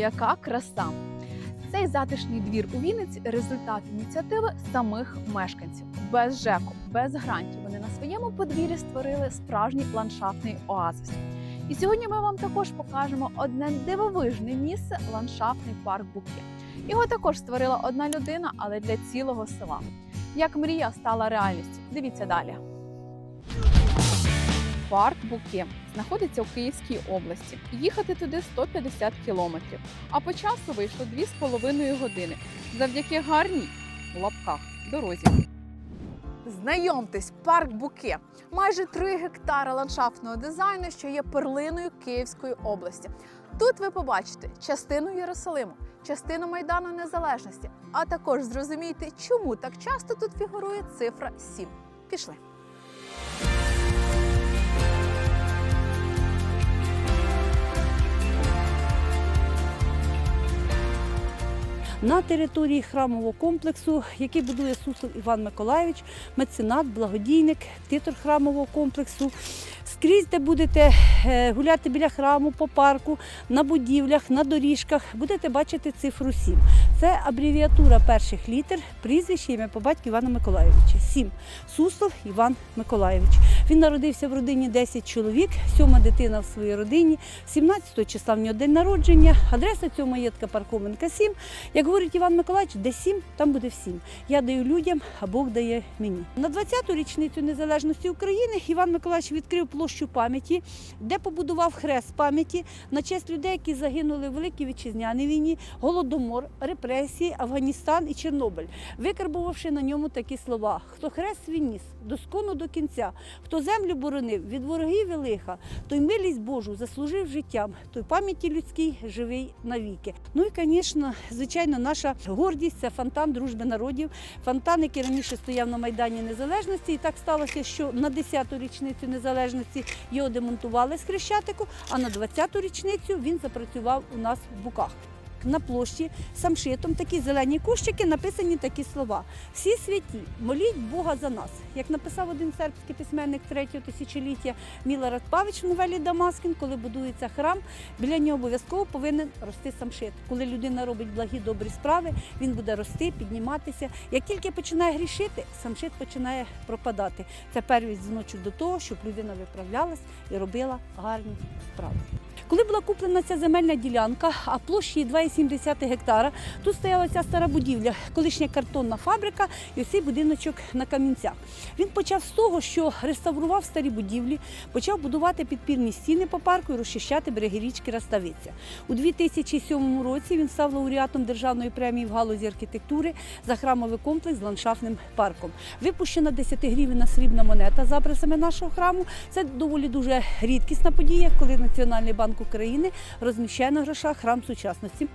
яка краса! Цей затишний двір у Вінниці результат ініціативи самих мешканців. Без ЖЕКу, без грантів. Вони на своєму подвір'ї створили справжній ландшафтний оазис. І сьогодні ми вам також покажемо одне дивовижне місце ландшафтний парк Буки. Його також створила одна людина, але для цілого села. Як мрія стала реальністю. Дивіться далі. Парк Буки знаходиться у Київській області. Їхати туди 150 кілометрів. А по часу вийшло 2,5 години завдяки гарній в лапках дорозі. Знайомтесь, парк Буке. Майже 3 гектари ландшафтного дизайну, що є перлиною Київської області. Тут ви побачите частину Єрусалиму, частину Майдану Незалежності, а також зрозумієте, чому так часто тут фігурує цифра 7. Пішли. На території храмового комплексу, який будує Суслов Іван Миколаївич, меценат, благодійник, титр храмового комплексу. Скрізь, де будете е, гуляти біля храму, по парку, на будівлях, на доріжках, будете бачити цифру 7. Це абревіатура перших літер, прізвище ім'я по батьку Івана Миколайовича. 7. Суслов Іван Миколайович. Він народився в родині 10 чоловік, сьома дитина в своїй родині, 17 числа в нього день народження, адреса цього маєтка Парковенка 7. Як говорить Іван Миколаївич, де 7, там буде всім. Я даю людям, а Бог дає мені. На 20-ту річницю незалежності України Іван Миколаївич відкрив площу пам'яті, де побудував хрест пам'яті на честь людей, які загинули в Великій Вітчизняній війні, голодомор, репресії, Афганістан і Чорнобиль, викарбувавши на ньому такі слова: хто хрест свій ніс, доскону до кінця, хто землю боронив від ворогів і той милість Божу заслужив життям, той пам'яті людській живий навіки. Ну і, звісно, звичайно, наша гордість це фонтан дружби народів, фонтан, який раніше стояв на Майдані Незалежності. І так сталося, що на 10-ту річницю незалежності його демонтували з Хрещатику, а на 20-ту річницю він запрацював у нас в Буках. На площі самшитом такі зелені кущики написані такі слова: всі святі, моліть Бога за нас. Як написав один сербський письменник третього тисячоліття Мілорад Павич в новелі Дамаскін, коли будується храм, біля нього обов'язково повинен рости самшит. Коли людина робить благі добрі справи, він буде рости, підніматися. Як тільки починає грішити, самшит починає пропадати. Це перший дзвіночок до того, щоб людина виправлялась і робила гарні справи. Коли була куплена ця земельна ділянка, а площі 2,7 гектара, тут стояла ця стара будівля, колишня картонна фабрика і ось цей будиночок на камінцях. Він почав з того, що реставрував старі будівлі, почав будувати підпірні стіни по парку і розчищати береги річки Раставиця. У 2007 році він став лауреатом державної премії в галузі архітектури за храмовий комплекс з ландшафтним парком. Випущена 10 гривень срібна монета за образами нашого храму. Це доволі дуже рідкісна подія, коли Національний банк України розміщає на грошах храм сучасності.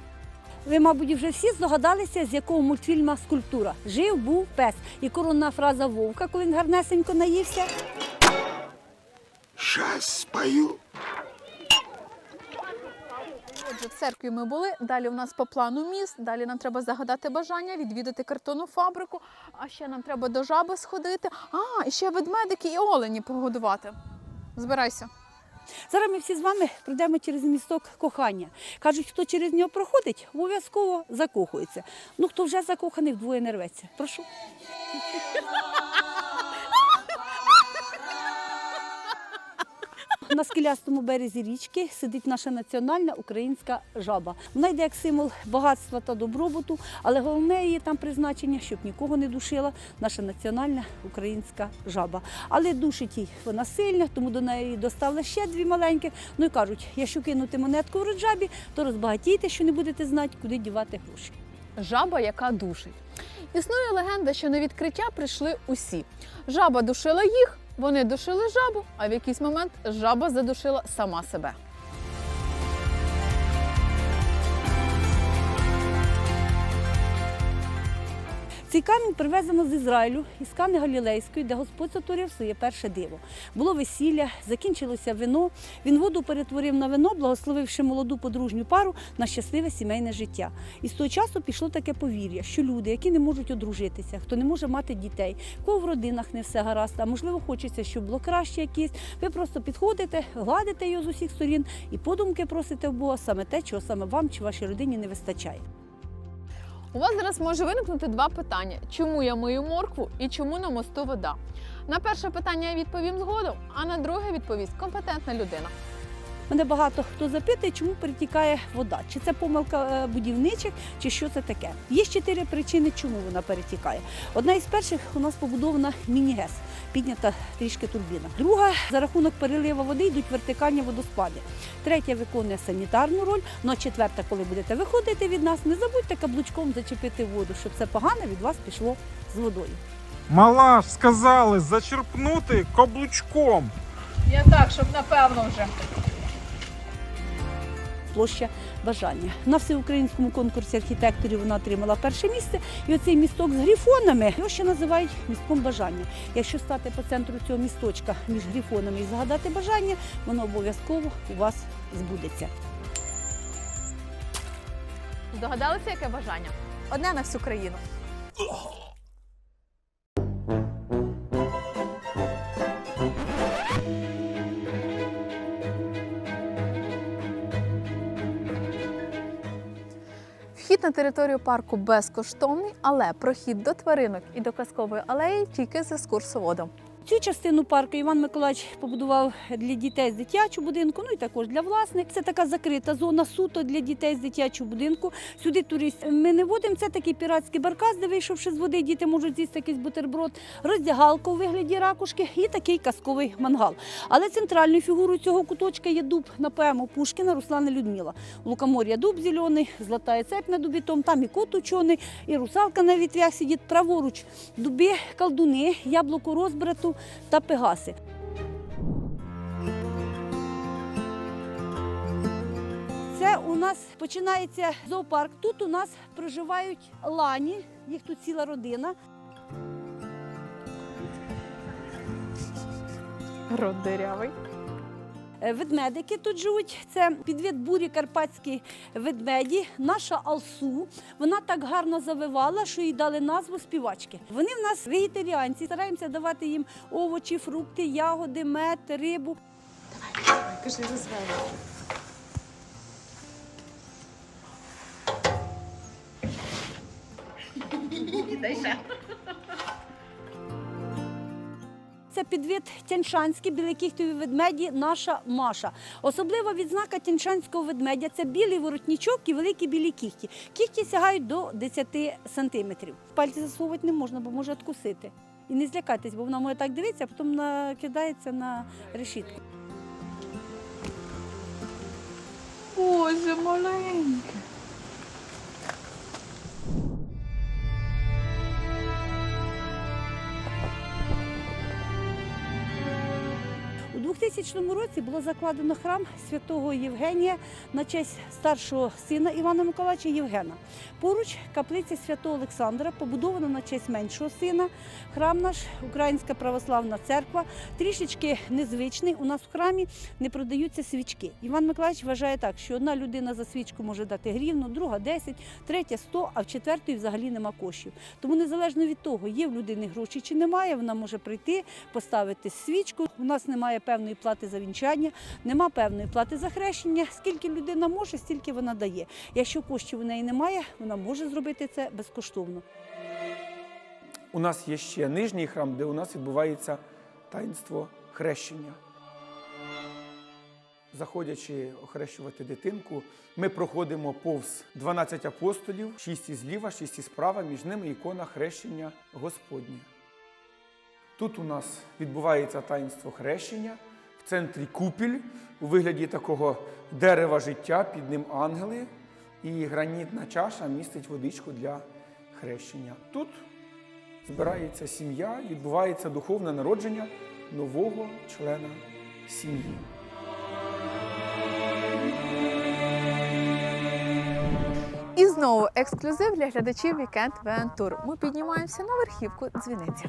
Ви, мабуть, вже всі здогадалися, з якого мультфільма скульптура. Жив був пес. І коронна фраза вовка, коли він гарнесенько наївся. Сейчас спою. Отже, в церкві ми були. Далі у нас по плану міст. Далі нам треба загадати бажання, відвідати картонну фабрику. А ще нам треба до жаби сходити. А, і ще ведмедики і олені погодувати. Збирайся. Зараз ми всі з вами пройдемо через місток кохання. Кажуть, хто через нього проходить, обов'язково закохується. Ну, хто вже закоханий, вдвоє не рветься. Прошу. На скелястому березі річки сидить наша національна українська жаба. Вона йде як символ багатства та добробуту, але головне її там призначення, щоб нікого не душила наша національна українська жаба. Але душить їй вона сильна, тому до неї доставили ще дві маленькі. Ну і кажуть, якщо кинути монетку в роджабі, то розбагатійте, що не будете знати, куди дівати гроші. Жаба, яка душить. Існує легенда, що на відкриття прийшли усі. Жаба душила їх, вони душили жабу, а в якийсь момент жаба задушила сама себе. Цей камінь привезено з Ізраїлю, із Кани Галілейської, де Господь сотворив своє перше диво. Було весілля, закінчилося вино. Він воду перетворив на вино, благословивши молоду подружню пару на щасливе сімейне життя. І з того часу пішло таке повір'я, що люди, які не можуть одружитися, хто не може мати дітей, кого в родинах не все гаразд, а можливо хочеться, щоб було краще якесь. Ви просто підходите, гладите його з усіх сторін і подумки просите в Бога саме те, чого саме вам чи вашій родині не вистачає. У вас зараз може виникнути два питання: чому я мию моркву і чому на мосту вода? На перше питання я відповім згодом, а на друге відповість компетентна людина. Мене багато хто запитує, чому перетікає вода. Чи це помилка е, будівничих, чи що це таке. Є чотири причини, чому вона перетікає. Одна із перших у нас побудована міні-гес, піднята трішки турбіна. Друга за рахунок переливу води йдуть вертикальні водоспади. Третя виконує санітарну роль. Ну а четверта, коли будете виходити від нас, не забудьте каблучком зачепити воду, щоб це погане від вас пішло з водою. Мала ж сказали зачерпнути каблучком. Я так, щоб напевно вже. Площа бажання. На всеукраїнському конкурсі архітекторів вона отримала перше місце. І оцей місток з грифонами його ще називають містком бажання. Якщо стати по центру цього місточка між грифонами і загадати бажання, воно обов'язково у вас збудеться. Здогадалися, яке бажання? Одне на всю країну. Вхід на територію парку безкоштовний, але прохід до тваринок і до казкової алеї тільки з екскурсоводом. Цю частину парку Іван Миколаївич побудував для дітей з дитячого будинку, ну і також для власних. Це така закрита зона суто для дітей з дитячого будинку. Сюди туристів ми не водимо. Це такий піратський баркас, де вийшовши з води, діти можуть з'їсти якийсь бутерброд, роздягалка у вигляді ракушки і такий казковий мангал. Але центральною фігурою цього куточка є дуб на поему Пушкіна Руслана Людмила. Лукомор'я дуб зелений, золотая цепь над дубітом, там і кот учений, і русалка на вітрях сидить праворуч. Дуби, колдуни, яблуко розбрату та пегаси. Це у нас починається зоопарк. Тут у нас проживають лані, їх тут ціла родина. Род дирявий. Е, Ведмедики тут живуть. Це підвід бурі карпатські ведмеді. Наша Алсу. Вона так гарно завивала, що їй дали назву співачки. Вони в нас вегетаріанці. Стараємося давати їм овочі, фрукти, ягоди, мед, рибу. Кажи, розвели. Це підвид тяньшанський білокіхтові ведмеді, наша Маша. Особлива відзнака тяньшанського ведмедя це білий воротничок і великі білі кіхті. Кіхті сягають до 10 сантиметрів. Пальці засовувати не можна, бо може откусити. І не злякайтесь, бо вона може так дивитися, а потім накидається на решітку. Боже, маленьке. 2000 році було закладено храм святого Євгенія на честь старшого сина Івана Миколаївича Євгена. Поруч каплиця святого Олександра, побудована на честь меншого сина. Храм наш, Українська православна церква, трішечки незвичний. У нас в храмі не продаються свічки. Іван Миколаївич вважає так, що одна людина за свічку може дати гривну, друга 10, третя 100, а в четвертої взагалі нема коштів. Тому незалежно від того, є в людини гроші чи немає, вона може прийти, поставити свічку. У нас немає певної плати за вінчання, нема певної плати за хрещення. Скільки людина може, стільки вона дає. Якщо коштів у неї немає, вона може зробити це безкоштовно. У нас є ще нижній храм, де у нас відбувається таїнство хрещення. Заходячи охрещувати дитинку, ми проходимо повз 12 апостолів, 6 із зліва, 6 справа, між ними ікона хрещення Господнє. Тут у нас відбувається таїнство хрещення, в центрі купіль у вигляді такого дерева життя, під ним ангели, і гранітна чаша містить водичку для хрещення. Тут збирається сім'я, відбувається духовне народження нового члена сім'ї. І знову ексклюзив для глядачів Вікенд Вентур. Ми піднімаємося на верхівку дзвіниці.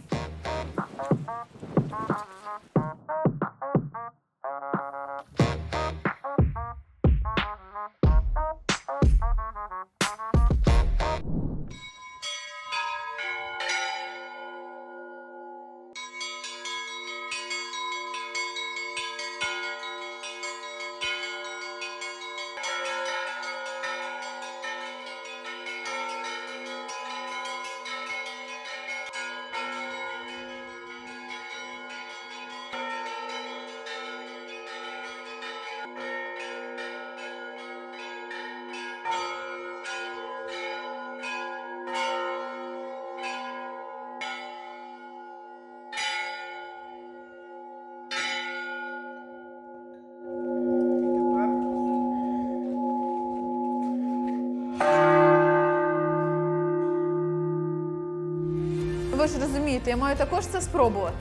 Ви ж розумієте, я маю також це спробувати.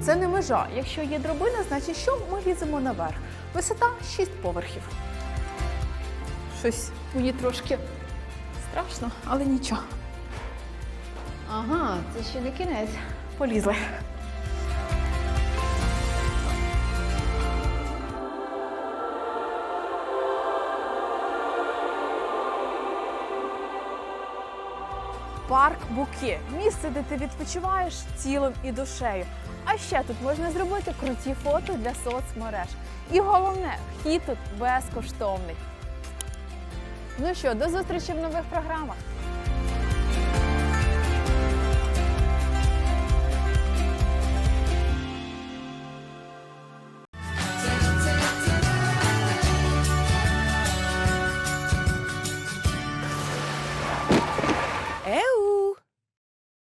Це не межа. Якщо є дробина, значить що ми ліземо наверх. Висота 6 поверхів. Щось мені трошки страшно, але нічого. Ага, це ще не кінець. Полізли. Парк Буки місце, де ти відпочиваєш тілом і душею. А ще тут можна зробити круті фото для соцмереж. І головне, вхід тут безкоштовний. Ну що, до зустрічі в нових програмах.